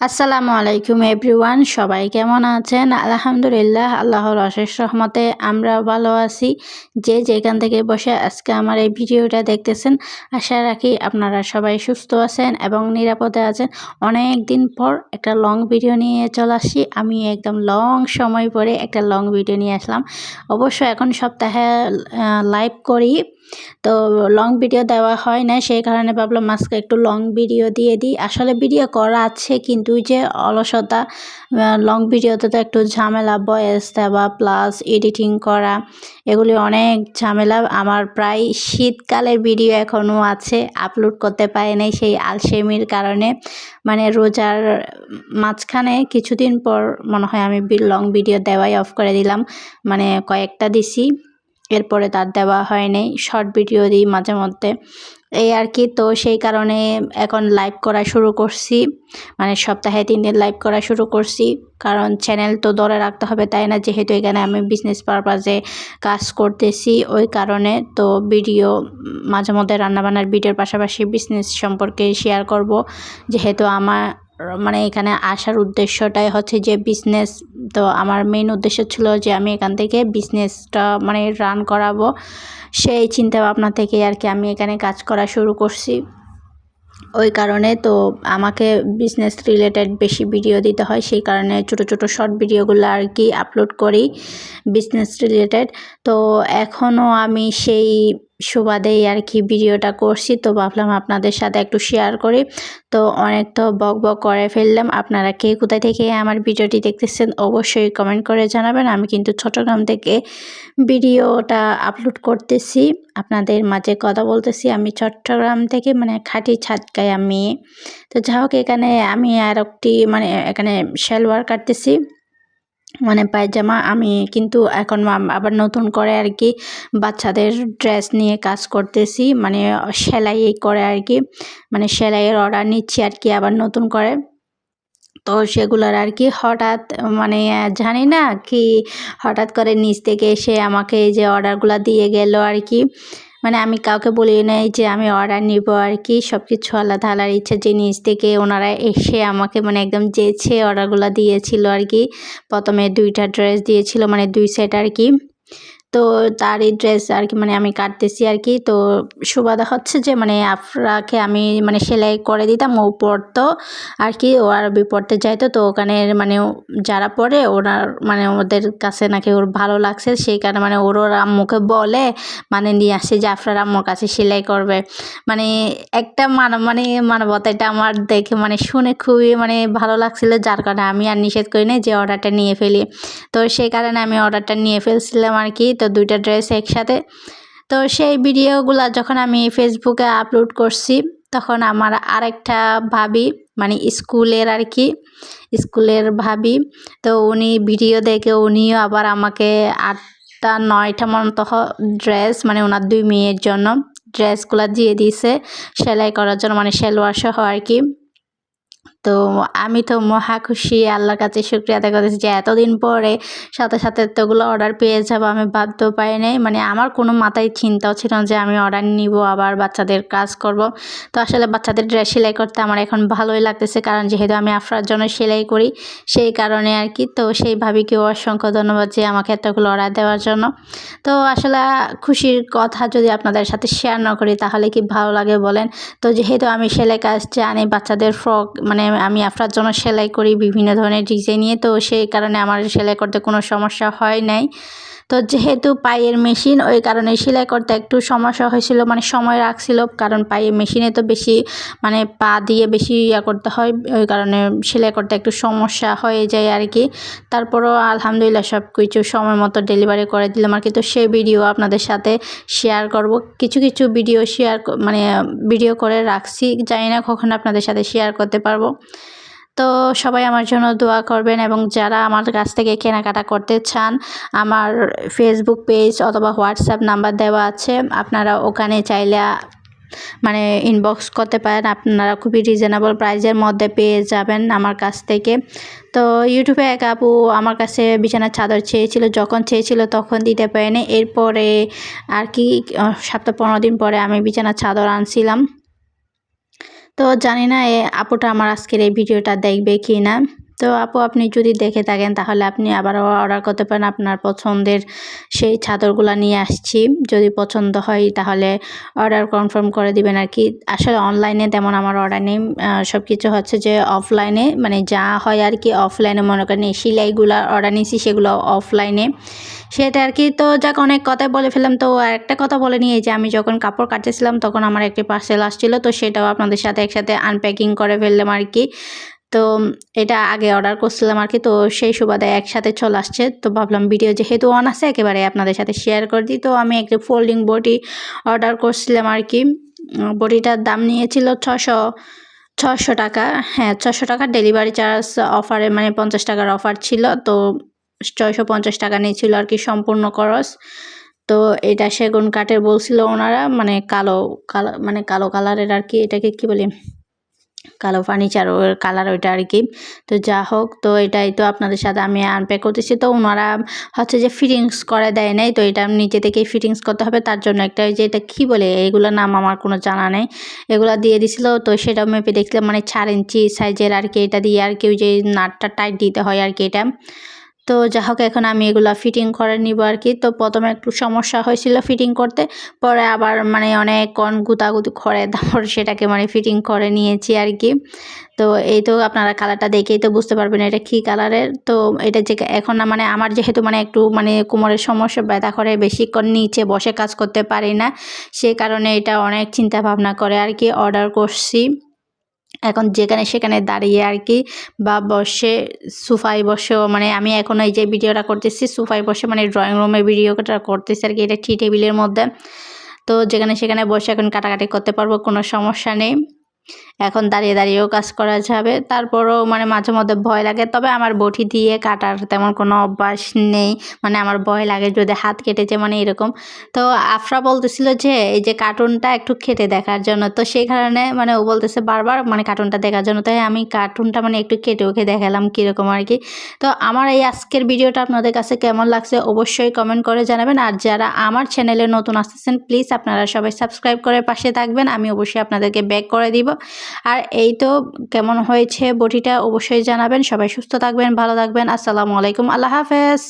আসসালামু আলাইকুম, এভরিওয়ান। সবাই কেমন আছেন? আলহামদুলিল্লাহ, আল্লাহর অশেষ রহমতে আমরা ভালো আছি। যে যেখান থেকে বসে আজকে আমার এই ভিডিওটা দেখতেছেন, আশা রাখি আপনারা সবাই সুস্থ আছেন এবং নিরাপদে আছেন। অনেক দিন পর একটা লং ভিডিও নিয়ে চলে আসি আমি একদম লং সময় পরে একটা লং ভিডিও নিয়ে আসলাম। অবশ্য এখন সপ্তাহে লাইভ করি। তো লং ভিডিও দেওয়া হয় না সেই কারণে ভাবলাম আজকে একটু লং ভিডিও দিয়ে দিই। আসলে ভিডিও করা আছে, কিন্তু যে অলসতা লং ভিডিওতে তো একটু ঝামেলা বয়েস দেওয়া প্লাস এডিটিং করা, এগুলি অনেক ঝামেলা। আমার প্রায় শীতকালের ভিডিও এখনও আছে আপলোড করতে পারি নাই সেই আলসেমির কারণে। মানে রোজার মাঝখানে কিছুদিন পর মনে হয় আমি লং ভিডিও দেওয়াই অফ করে দিলাম মানে কয়েকটা দিছি। এরপরে তার দেওয়া হয়নি শর্ট ভিডিও দিই মাঝে মধ্যে। এই আর কি, তো সেই কারণে এখন লাইভ করা শুরু করছি। মানে সপ্তাহে তিন দিন লাইভ করা শুরু করছি। কারণ চ্যানেল তো ধরে রাখতে হবে, তাই না? যেহেতু এখানে আমি বিজনেস পারপাজে কাজ করতেছি, ওই কারণে তো ভিডিও মাঝে মধ্যে রান্নাবান্নার ভিডিওর পাশাপাশি বিজনেস সম্পর্কে শেয়ার করব। যেহেতু আমার মানে এখানে আসার উদ্দেশ্যটাই হচ্ছে যে বিজনেস তো আমার মেইন উদ্দেশ্য ছিল যে আমি এখান থেকে বিজনেসটা মানে রান করাবো। সেই চিন্তা ভাবনা থেকে আর কি আমি এখানে কাজ করা শুরু করছি। ওই কারণে তো আমাকে বিজনেস রিলেটেড বেশি ভিডিও দিতে হয়, সেই কারণে ছোট ছোট শর্ট ভিডিওগুলো আর কি আপলোড করি বিজনেস রিলেটেড তো এখনও আমি সেই সুবাদেই আর কি ভিডিওটা করছি। তো ভাবলাম আপনাদের সাথে একটু শেয়ার করি। তো অনেক তো বক বক করে ফেললাম। আপনারা কে কোথায় থেকে আমার ভিডিওটি দেখতেছেন অবশ্যই কমেন্ট করে জানাবেন। আমি কিন্তু চট্টগ্রাম থেকে ভিডিওটা আপলোড করতেছি। আপনাদের মাঝে কথা বলতেছি। আমি চট্টগ্রাম থেকে মানে খাঁটি ছাটকায় আমি। তো যা হোক এখানে আমি আর একটি মানে এখানে সেলওয়ার কাটতেছি। মানে পায়জামা আমি কিন্তু এখন আবার নতুন করে আর কি বাচ্চাদের ড্রেস নিয়ে কাজ করতেছি মানে সেলাই করে আর কি মানে সেলাইয়ের অর্ডার নিচ্ছি আর কি আবার নতুন করে। তো সেগুলোর আর কি হঠাৎ মানে জানি না কি হঠাৎ করে নিচ থেকে এসে আমাকে এই যে অর্ডারগুলো দিয়ে গেল আর কি। মানে আমি কাউকে বলি নাই যে আমি অর্ডার নিব আর কি সব কিছু আলাদা আলার ইচ্ছা যে নিজ থেকে ওনারা এসে আমাকে মানে একদম যেছে অর্ডারগুলো দিয়েছিল আর কি, প্রথমে দুইটা ড্রেস দিয়েছিল মানে দুই সেট আর কি। তো তারই ড্রেস আর কি মানে আমি কাটতেছি আর কি তো সুবাদা হচ্ছে যে মানে আফরাকে আমি মানে সেলাই করে দিতাম, ও পড়তো আর কি ও আরবি পড়তে যাইতো তো ওখানে মানে যারা পড়ে, ওনার মানে ওদের কাছে নাকি ওর ভালো লাগছে। সেই কারণে মানে ওর ওর আম্মুকে বলে মানে নিয়ে আসে যে আফরার আম্মুর কাছে সেলাই করবে। মানে একটা মানব মানে মানবতা এটা আমার দেখে মানে শুনে খুবই মানে ভালো লাগছিল। যার কারণে আমি আর নিষেধ করি না যে অর্ডারটা নিয়ে ফেলি। তো সেই কারণে আমি অর্ডারটা নিয়ে ফেলছিলাম আর কি তো দুইটা ড্রেস একসাথে। তো সেই ভিডিওগুলো যখন আমি ফেসবুকে আপলোড করছি, তখন আমার আরেকটা ভাবি মানে স্কুলের আর কি, স্কুলের ভাবি, তো উনি ভিডিও দেখে উনিও আবার আমাকে আটটা, নয়টা মতো ড্রেস মানে ওনার দুই মেয়ের জন্য ড্রেসগুলো দিয়ে দিয়েছে, সেলাই করার জন্য মানে সেলোয়ার সহ আর কি। তো আমি তো মহা খুশি, আল্লাহর কাছে শুক্রিয়া আদায় করতেছি যে এতদিন পরে সাথে সাথে এতগুলো অর্ডার পেয়ে যাব, আমি ভাবতেও পারি নাই। মানে আমার কোনো মাথায় চিন্তাও ছিল না যে আমি অর্ডার নিব, আবার বাচ্চাদের কাজ করব। তো আসলে বাচ্চাদের ড্রেস সেলাই করতে আমার এখন ভালোই লাগতেছে, কারণ যেহেতু আমি আফরার জন্য সেলাই করি, সেই কারণে আর কি। তো সেই ভাবিকেও অসংখ্য ধন্যবাদ যে আমাকে এতগুলো অর্ডার দেওয়ার জন্য। তো আসলে খুশির কথা যদি আপনাদের সাথে শেয়ার না করি, তাহলে কি ভালো লাগে বলেন? তো যেহেতু আমি সেলাই কাজ জানি, বাচ্চাদের ফ্রক মানে আমি আপনার জন্য সেলাই করি, বিভিন্ন ধরনের ডিজাইন নিয়ে। তো সেই কারণে আমার সেলাই করতে কোনো সমস্যা হয় নাই। তো যেহেতু পায়ের মেশিন ওই কারণে সেলাই করতে একটু সমস্যা হয়েছিল মানে সময় রাখছিল। কারণ পায়ের মেশিনে তো বেশি মানে পা দিয়ে বেশি ইয়া করতে হয়, ওই কারণে সেলাই করতে একটু সমস্যা হয়ে যায় আর কি তারপরও আলহামদুলিল্লাহ সব কিছু সময় মতো ডেলিভারি করে দিলাম আর কি তো সেই ভিডিও আপনাদের সাথে শেয়ার করব। কিছু কিছু ভিডিও শেয়ার মানে ভিডিও করে রাখছি। জানি না কখন আপনাদের সাথে শেয়ার করতে পারব। তো সবাই আমার জন্য দোয়া করবেন এবং যারা আমার কাছ থেকে কেনাকাটা করতে চান, আমার ফেসবুক পেজ অথবা হোয়াটসঅ্যাপ নাম্বার দেওয়া আছে। আপনারা ওখানে চাইলে মানে ইনবক্স করতে পারেন। আপনারা খুবই রিজনেবল প্রাইজের মধ্যে পেয়ে যাবেন আমার কাছ থেকে। তো ইউটিউবে এক আপু আমার কাছে বিছানার চাদর চেয়েছিল, যখন চেয়েছিল তখন দিতে পারেনি। এরপরে আর কি সপ্তাহ পনেরো দিন পরে আমি বিছানার চাদর আনছিলাম। তো জানি না এ আপুটা আমার আজকের এই ভিডিওটা দেখবে কি না। তো আপু, আপনি যদি দেখে থাকেন, তাহলে আপনি আবারও অর্ডার করতে পারেন। আপনার পছন্দের সেই চাদরগুলো নিয়ে আসছি। যদি পছন্দ হয়, তাহলে অর্ডার কনফার্ম করে দিবেন আর কি আসলে অনলাইনে তেমন আমার অর্ডার নেই। সব কিছু হচ্ছে যে অফলাইনে মানে যা হয় আর কি অফলাইনে। মনে করেন এই সিলাইগুলো অর্ডার নিয়েছি, সেগুলো অফলাইনে। সেটা আর কি তো যাক, অনেক কথাই বলে ফেললাম। তো একটা কথা বলে নিয়ে যে আমি যখন কাপড় কাটতেছিলাম, তখন আমার একটি পার্সেল আসছিল। তো সেটাও আপনাদের সাথে একসাথে আনপ্যাকিং করে ফেললাম আর কি তো এটা আগে অর্ডার করছিলাম আর কি, তো সেই সুবাদে একসাথে চলে আসছে। তো ভাবলাম ভিডিও যেহেতু অন আছে, একেবারে আপনাদের সাথে শেয়ার করে দিই। তো আমি একটি ফোল্ডিং বডি অর্ডার করছিলাম আর কি। বডিটার দাম নিয়েছিল ছশো ছশো টাকা। হ্যাঁ ছশো টাকা ডেলিভারি চার্জ অফারে মানে পঞ্চাশ টাকার অফার ছিল। তো ছয়শো পঞ্চাশ টাকা নিয়েছিল আর কি সম্পূর্ণ খরচ। তো এটা সেগুন কাঠের বলছিল ওনারা মানে কালো কালো মানে কালো কালারের আর কি, এটাকে কি বলি? কালো ফার্নিচার ওর কালার ওইটা আর কি তো যা হোক, তো এটাই তো আপনাদের সাথে আমি আনপ্যাক করতেছি। তো ওনারা হচ্ছে যে ফিটিংস করে দেয় নাই, তো এটা নিজে থেকেই ফিটিংস করতে হবে। তার জন্য একটা যে এটা কী বলে, এগুলোর নাম আমার কোনো জানা নেই। এগুলো দিয়ে দিছিল, তো সেটা মেপে দেখলাম মানে চার ইঞ্চি সাইজের আর কি এটা দিয়ে আর কি ওই যে নাটটা টাইট দিতে হয় আর কি এটা। তো যা হোক, এখন আমি এগুলো ফিটিং করে নিব আর কি তো প্রথমে একটু সমস্যা হয়েছিল ফিটিং করতে, পরে আবার মানে অনেক কন গুতাগুতি করে তারপর সেটাকে মানে ফিটিং করে নিয়েছি আর কি তো এই তো আপনারা কালারটা দেখেই তো বুঝতে পারবেন এটা কী কালারের তো এটা যে এখন না মানে আমার যেহেতু মানে একটু মানে কোমরের সমস্যা, ব্যথা করে বেশিক্ষণ নিচে বসে কাজ করতে পারি না, সে কারণে এটা অনেক চিন্তা ভাবনা করে আর কি অর্ডার করছি। এখন যেখানে সেখানে দাঁড়িয়ে আর কি বা বসে, সোফায় বসেও মানে আমি এখন এই যে ভিডিওটা করতেছি, সোফায় বসে মানে ড্রয়িং রুমে ভিডিওটা করতেছি আর কি, এটা টি টেবিলের মধ্যে। তো যেখানে সেখানে বসে এখন কাটাকাটি করতে পারব, কোনো সমস্যা নেই। এখন দাঁড়িয়ে দাঁড়িয়েও কাজ করা যাবে। তারপরও মানে মাঝে মধ্যে ভয় লাগে, তবে আমার বটি দিয়ে কাটার তেমন কোনো অভ্যাস নেই। মানে আমার ভয় লাগে যদি হাত কেটেছে মানে এরকম। তো আফরা বলতেছিল যে, এই যে কার্টুনটা একটু খেটে দেখার জন্য। তো সেই কারণে মানে ও বলতেছে বারবার মানে কার্টুনটা দেখার জন্য। তাই আমি কার্টুনটা মানে একটু কেটে ওকে দেখালাম কীরকম আর কি। তো আমার এই আজকের ভিডিওটা আপনাদের কাছে কেমন লাগছে অবশ্যই কমেন্ট করে জানাবেন। আর যারা আমার চ্যানেলে নতুন আসতেছেন প্লিজ আপনারা সবাই সাবস্ক্রাইব করে পাশে থাকবেন। আমি অবশ্যই আপনাদেরকে ব্যাক করে দিব। আর এই তো কেমন হয়েছে বটিটা অবশ্যই জানাবেন। সবাই সুস্থ থাকবেন, ভালো থাকবেন। আসসালামু আলাইকুম। আল্লাহ হাফেজ।